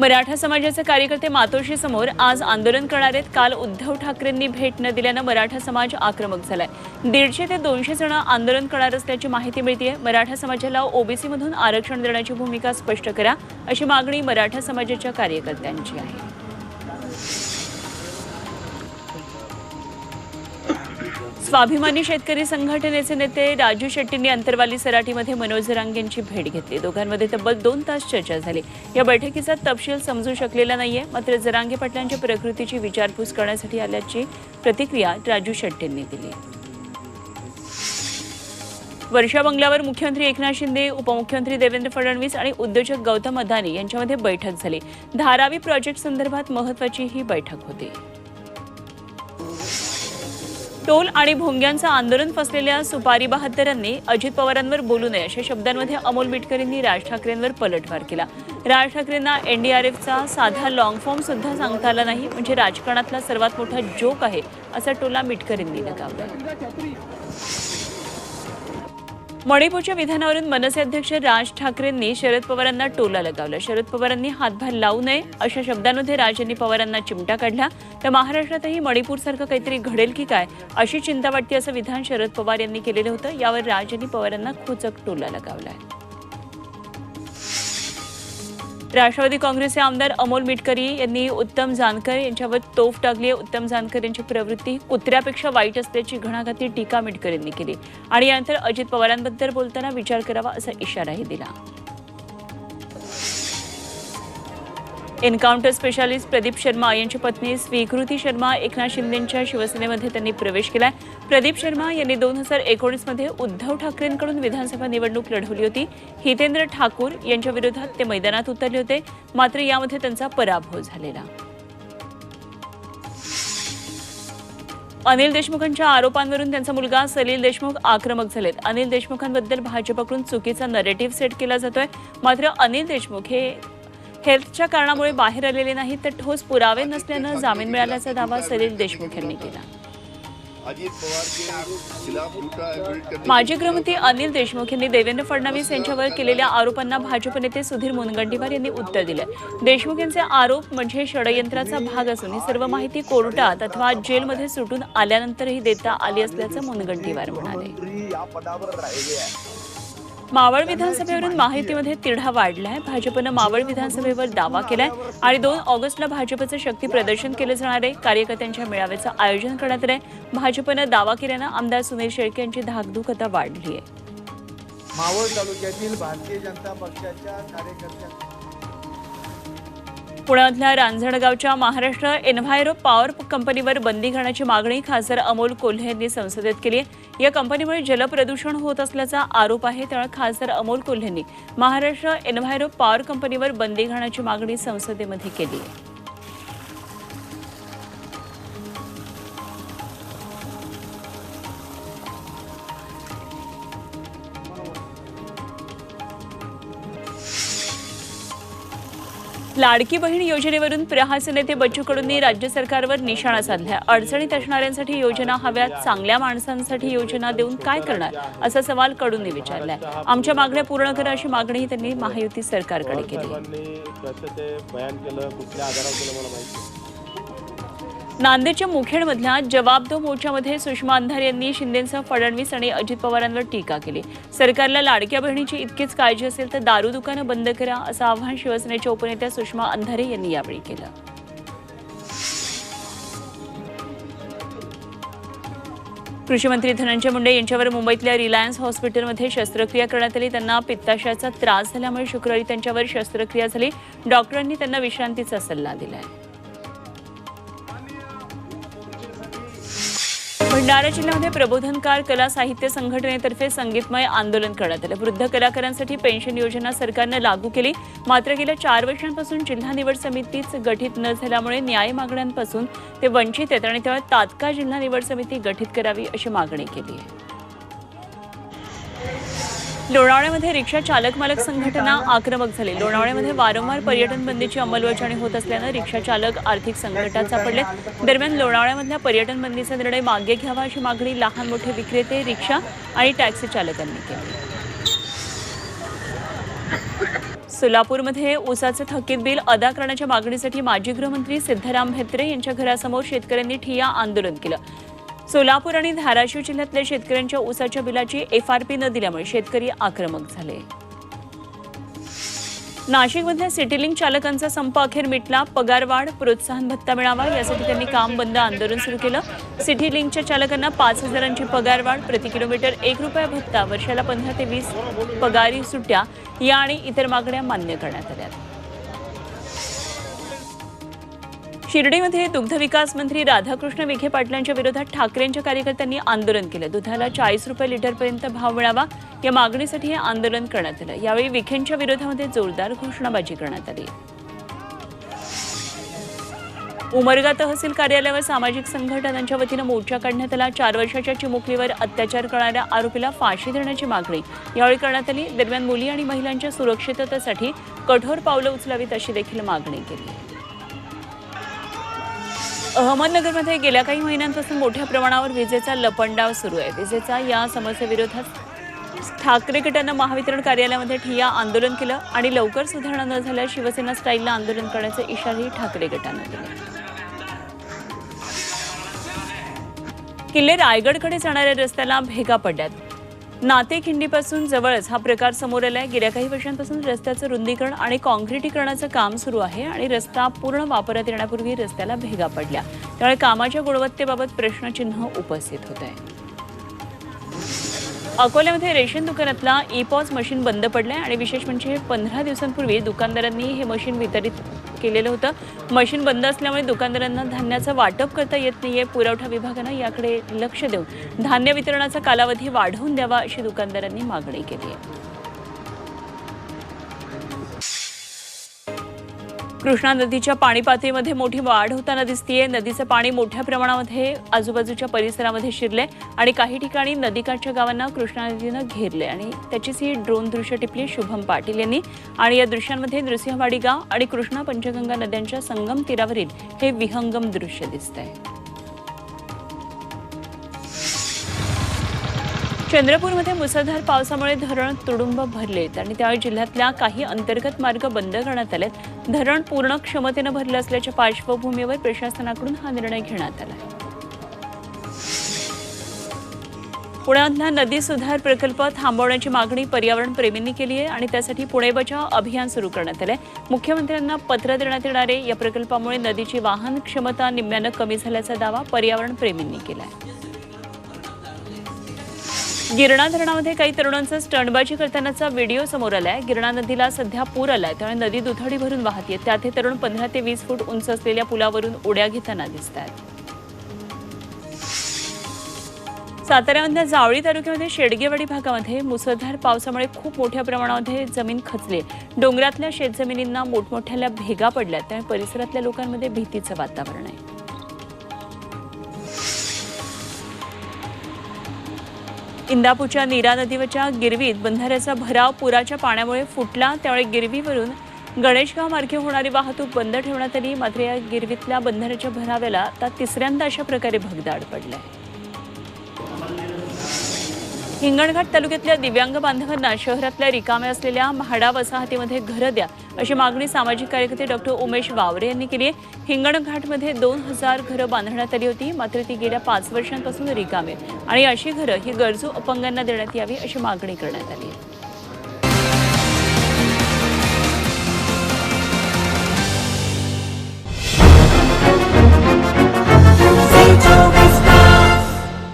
मराठा समाजाचे कार्यकर्ते मातोश्री समोर आज आंदोलन करणार आहेत. काल उद्धव ठाकरेंनी भेट न दिल्यानं मराठा समाज आक्रमक झालाय. दीडशे ते दोनशे जण आंदोलन करणार असल्याची माहिती मिळते मराठा समाजाला ओबीसी मधून आरक्षण देण्याची भूमिका स्पष्ट करा अशी मागणी मराठा समाजाच्या कार्यकर्त्यांची आहे. स्वाभिमानी शेतकरी संघटनेचे नेते राजू शेट्टींनी अंतरवाली सराटीमध्ये मनोज जरांगेंची भेट घेतली. दोघांमध्ये तब्बल दोन तास चर्चा झाली. या बैठकीचा तपशील समजू शकलेला नाहीये मात्र जरांगे पाटलांच्या प्रकृतीची विचारपूस करण्यासाठी आल्याची प्रतिक्रिया राजू शेट्टींनी दिली. वर्षा बंगल्यावर मुख्यमंत्री एकनाथ शिंदे उपमुख्यमंत्री देवेंद्र फडणवीस आणि उद्योजक गौतम अदानी यांच्यामध्ये बैठक झाली. धारावी प्रोजेक्ट संदर्भात महत्वाची ही बैठक होती. टोल आणि भोंग्यांचं आंदोलन फसलेल्या सुपारी बहात्तरांनी अजित पवारांवर बोलू नये अशा शब्दांमध्ये अमोल मिटकरींनी राज ठाकरेंवर पलटवार केला. राज ठाकरेंना एनडीआरएफचा साधा लॉंग फॉर्म सुद्धा सांगता आला नाही म्हणजे राजकारणातला सर्वात मोठा जोक आहे असा टोला मिटकरींनी लगावला. मणिपूरच्या विधानावरून मनसे अध्यक्ष राज ठाकरेंनी शरद पवारांना टोला लगावला. शरद पवारांनी हातभार लावू नये अशा शब्दांमध्ये राज यांनी पवारांना चिमटा काढला. तर महाराष्ट्रातही मणिपूरसारखं काहीतरी घडेल की काय अशी चिंता वाटते असं विधान शरद पवार यांनी केलेलं होतं. यावर राज यांनी पवारांना खोचक टोला लगावलाय राष्ट्रवादी काँग्रेसचे आमदार अमोल मिटकरी यांनी उत्तम जानकर यांच्यावर तोफ टाकली आहे. उत्तम जानकर यांची प्रवृत्ती कुत्र्यापेक्षा वाईट असल्याची घणाघाती टीका मिटकर यांनी केली. आणि यानंतर अजित पवारांबद्दल बोलताना विचार करावा असा इशाराही दिला. एन्काउंटर स्पेशालिस्ट प्रदीप शर्मा यांची पत्नी स्वीकृती शर्मा एकनाथ शिंदेंच्या शिवसेनेमध्ये त्यांनी प्रवेश केलाय. प्रदीप शर्मा यांनी दोन हजार एकोणीसमध्ये उद्धव ठाकरेंकडून विधानसभा निवडणूक लढवली होती. हितेंद्र ठाकूर यांच्या विरोधात ते मैदानात उतरले होते. मात्र यामध्ये त्यांचा पराभव झालेला. अनिल देशमुखांच्या आरोपांवरून त्यांचा मुलगा सलील देशमुख आक्रमक झालेत. अनिल देशमुखांबद्दल भाजपकडून चुकीचा नरेटिव्ह सेट केला जातोय. मात्र अनिल देशमुख हे हेल्थच्या कारणामुळे बाहेर आलेले नाहीत तर ठोस पुरावे नसल्यानं जामीन मिळाल्याचा दावा सलील देशमुख यांनी केला. माजी गृहमंत्री अनिल देशमुख यांनी देवेंद्र फडणवीस यांच्यावर केलेल्या आरोपांना भाजप नेते सुधीर मुनगंटीवार यांनी उत्तर दिलं. देशमुख यांचे आरोप म्हणजे षडयंत्राचा भाग असून ही सर्व माहिती कोर्टात अथवा जेलमध्ये सुटून आल्यानंतरही देता आली असल्याचं मुनगंटीवार म्हणाले. मावळ विधानसभेवरून माहितीमध्ये तिढा वाढलाय. भाजपनं मावळ विधानसभेवर दावा केलाय आणि दोन ऑगस्टला भाजपचं शक्ती प्रदर्शन केलं जाणार आहे. कार्यकर्त्यांच्या मेळाव्याचं आयोजन करण्यात आलंय भाजपनं दावा केल्यानं आमदार सुनील शेळके यांची धाकधूक आता वाढली आहे. मावळ तालुक्यातील भारतीय जनता पक्षाच्या कार्यकर्त्यांना पुण्यातल्या रांजणगावच्या महाराष्ट्र एन्व्हायरो पॉवर कंपनीवर बंदी घालण्याची मागणी खासदार अमोल कोल्हे यांनी संसदेत केली आहे. या कंपनीमुळे जलप्रदूषण होत असल्याचा आरोप आहे त्यामुळे खासदार अमोल कोल्हेंनी महाराष्ट्र एन्व्हायरो पॉवर कंपनीवर बंदी घालण्याची मागणी संसदेमध्ये केली आहे. लाडकी बहीण योजनेवरून प्रहास नेते बच्चू कडूंनी राज्य सरकारवर निशाणा साधला अडचणीत असणाऱ्यांसाठी योजना हव्यात चांगल्या माणसांसाठी योजना देऊन काय करणार असा सवाल कडूंनी विचारलाय. आमच्या मागण्या पूर्ण करा अशी मागणीही त्यांनी महायुती सरकारकडे केली. नांदेडच्या मुखेडमधल्या जवाबदो मोर्चामध्ये सुषमा अंधारे यांनी शिंदेंसह फडणवीस आणि अजित पवारांवर टीका केली. सरकारला लाडक्या बहिणीची इतकीच काळजी असेल तर दारू दुकानं बंद करा असं आवाहन शिवसेनेच्या उपनेत्या सुषमा अंधारे यांनी यावेळी केलं. कृषी मंत्री धनंजय मुंडे यांच्यावर मुंबईतल्या रिलायन्स हॉस्पिटलमध्ये शस्त्रक्रिया करण्यात आली. त्यांना पित्ताशयाचा त्रास झाल्यामुळे शुक्रवारी त्यांच्यावर शस्त्रक्रिया झाली. डॉक्टरांनी त्यांना विश्रांतीचा सल्ला दिलाय. भंडारा जिल्ह्यामध्ये प्रबोधनकार कला साहित्य संघटनेतर्फे संगीतमय आंदोलन करण्यात आलं. वृद्ध कलाकारांसाठी पेन्शन योजना सरकारनं लागू केली. मात्र गेल्या चार वर्षांपासून जिल्हा निवड समितीच गठीत न झाल्यामुळे न्याय मागण्यांपासून ते वंचित आहेत आणि त्यामुळे तात्काळ जिल्हा निवड समिती गठीत करावी अशी मागणी केली आहे. लोणावळ्यामध्ये रिक्षा चालक मालक संघटना आक्रमक झाली. लोणावळ्यामध्ये वारंवार पर्यटन बंदीची अंमलबजावणी होत असल्यानं रिक्षा चालक आर्थिक संकटात सापडले दरम्यान लोणावळ्यामधल्या पर्यटन बंदीचा निर्णय मागे घ्यावा अशी मागणी लहान मोठे विक्रेते रिक्षा आणि टॅक्सी चालकांनी केली. सोलापूरमध्ये ऊसाचं थकीत बिल अदा करण्याच्या मागणीसाठी माजी गृहमंत्री सिद्धराम म्हेत्रे यांच्या घरासमोर शेतकऱ्यांनी ठिया आंदोलन केलं. सोलापूर आणि धाराशिव जिल्ह्यातल्या शेतकऱ्यांच्या ऊसाच्या बिलाची एफआरपी न दिल्यामुळे शेतकरी आक्रमक झाले. नाशिकमधल्या सिटीलिंक चालकांचा संप अखेर मिटला. पगारवाढ प्रोत्साहन भत्ता मिळावा यासाठी त्यांनी काम बंद आंदोलन सुरू केलं. सिटी लिंकच्या चालकांना पाच हजारांची पगारवाढ प्रति किलोमीटर एक रुपया भत्ता वर्षाला पंधरा ते वीस पगारी सुट्ट्या या आणि इतर मागण्या मान्य करण्यात आल्या. शिर्डीमध्ये दुग्ध विकास मंत्री राधाकृष्ण विखे पाटलांच्या विरोधात ठाकरेंच्या कार्यकर्त्यांनी आंदोलन केलं. दुधाला चाळीस रुपये लिटरपर्यंत भाव मिळावा या मागणीसाठी हे आंदोलन करण्यात आलं. यावेळी विखेंच्या विरोधामध्ये जोरदार घोषणाबाजी करण्यात आली. उमरगा तहसील कार्यालयावर सामाजिक संघटनांच्या वतीनं मोर्चा काढण्यात आला. चार वर्षाच्या चिमुकलीवर अत्याचार करणाऱ्या आरोपीला फाशी देण्याची मागणी. यावेळी करण्यात आली. दरम्यान मुली आणि महिलांच्या सुरक्षिततेसाठी कठोर पावलं उचलावीत अशी देखील मागणी केली. अहमदनगरमध्ये गेल्या काही महिन्यांपासून मोठ्या प्रमाणावर विजेचा लपंडाव सुरू आहे. विजेचा या समस्येविरोधात ठाकरे गटानं महावितरण कार्यालयामध्ये ठिया आंदोलन केलं आणि लवकर सुधारणा न झाल्यास शिवसेना स्टाईलला आंदोलन करण्याचा इशाराही ठाकरे गटानं दिला. किल्ले रायगडकडे जाणाऱ्या रस्त्याला भेगा पडल्यात. नातेखिंडीपासून जवळच हा प्रकार समोर आलाय. गेल्या काही वर्षांपासून रस्त्याचं रुंदीकरण आणि काँक्रिटीकरणाचं काम सुरू आहे आणि रस्ता पूर्ण वापरात येण्यापूर्वी रस्त्याला भेगा पडल्या. त्यामुळे कामाच्या गुणवत्तेबाबत प्रश्नचिन्ह उपस्थित होत आहे अकोल्यामध्ये रेशन दुकानातला ई पॉज मशीन बंद पडलंय आणि विशेष म्हणजे पंधरा दिवसांपूर्वी दुकानदारांनी हे मशीन वितरित केलेलं होतं. मशीन बंद असल्यामुळे दुकानदारांना धान्याचं वाटप करता येत नाहीये. पुरवठा विभागानं याकडे लक्ष देऊन धान्य वितरणाचा कालावधी वाढवून द्यावा अशी दुकानदारांनी मागणी केली आहे. कृष्णा नदीच्या पाणी पातळीमध्ये मोठी वाढ होताना दिसतीये. नदीचं पाणी मोठ्या प्रमाणामध्ये आजूबाजूच्या परिसरामध्ये शिरले आणि काही ठिकाणी नदीकाठच्या गावांना कृष्णा नदीनं घेरले आणि त्याचीच ही ड्रोन दृश्य टिपली शुभम पाटील यांनी. आणि या दृश्यांमध्ये नृसिंहवाडी गाव आणि कृष्णा पंचगंगा नद्यांच्या संगम तीरावरील हे विहंगम दृश्य दिसत आहे चंद्रपूरमध्ये मुसळधार पावसामुळे धरण तुडुंब भरलेत आणि त्यावेळी जिल्ह्यातल्या काही अंतर्गत मार्ग बंद करण्यात आलेत. धरण पूर्ण क्षमतेनं भरलं असल्याच्या पार्श्वभूमीवर प्रशासनाकडून हा निर्णय घेण्यात आला पुण्यातला नदी सुधार प्रकल्प थांबवण्याची मागणी पर्यावरण प्रेमींनी केली आहे आणि त्यासाठी पुणे बचाव अभियान सुरू करण्यात आलंय. मुख्यमंत्र्यांना पत्र देण्यात येणारे या प्रकल्पामुळे नदीची वाहन क्षमता निम्म्यानं कमी झाल्याचा दावा पर्यावरण प्रेमींनी केला आहे गिरणा धरणामध्ये काही तरुणांचा स्टंटबाजी करतानाचा व्हिडिओ समोर आलाय. गिरणा नदीला सध्या पूर आलाय. त्यामुळे नदी दुथडी भरून वाहतीये. त्यात हे तरुण पंधरा ते वीस फूट उंच असलेल्या पुलावरून उड्या घेताना दिसत आहेत साताऱ्यामधल्या जावळी तालुक्यामध्ये शेडगेवाडी भागामध्ये मुसळधार पावसामुळे खूप मोठ्या प्रमाणामध्ये जमीन खचली डोंगरातल्या शेतजमिनींना मोठमोठ्याल्या भेगा पडल्या त्यामुळे परिसरातल्या लोकांमध्ये भीतीचं वातावरण आहे. इंदापूरच्या नीरा नदीवरच्या गिरवीत बंधाऱ्याचा भराव पुराच्या पाण्यामुळे फुटला. त्यामुळे गिरवीवरून गणेशगाव मार्गे होणारी वाहतूक बंद ठेवण्यात आली. मात्र या गिरवीतल्या बंधाऱ्याच्या भराव्याला आता तिसऱ्यांदा अशा प्रकारे भगदाड पडलाय. हिंगणघाट तालुक्यातल्या दिव्यांग बांधवांना शहरातल्या रिकाम्या असलेल्या म्हाडा वसाहतीमध्ये घरं द्या. अशी मागणी सामाजिक कार्यकर्ते डॉक्टर उमेश वावरे यांनी केली आहे. हिंगणघाटमध्ये दोन हजार घरं बांधण्यात आली होती. मात्र ती गेल्या पाच वर्षांपासून रिकामी आणि अशी घरं ही गरजू अपंगांना देण्यात यावी अशी मागणी करण्यात आली आहे.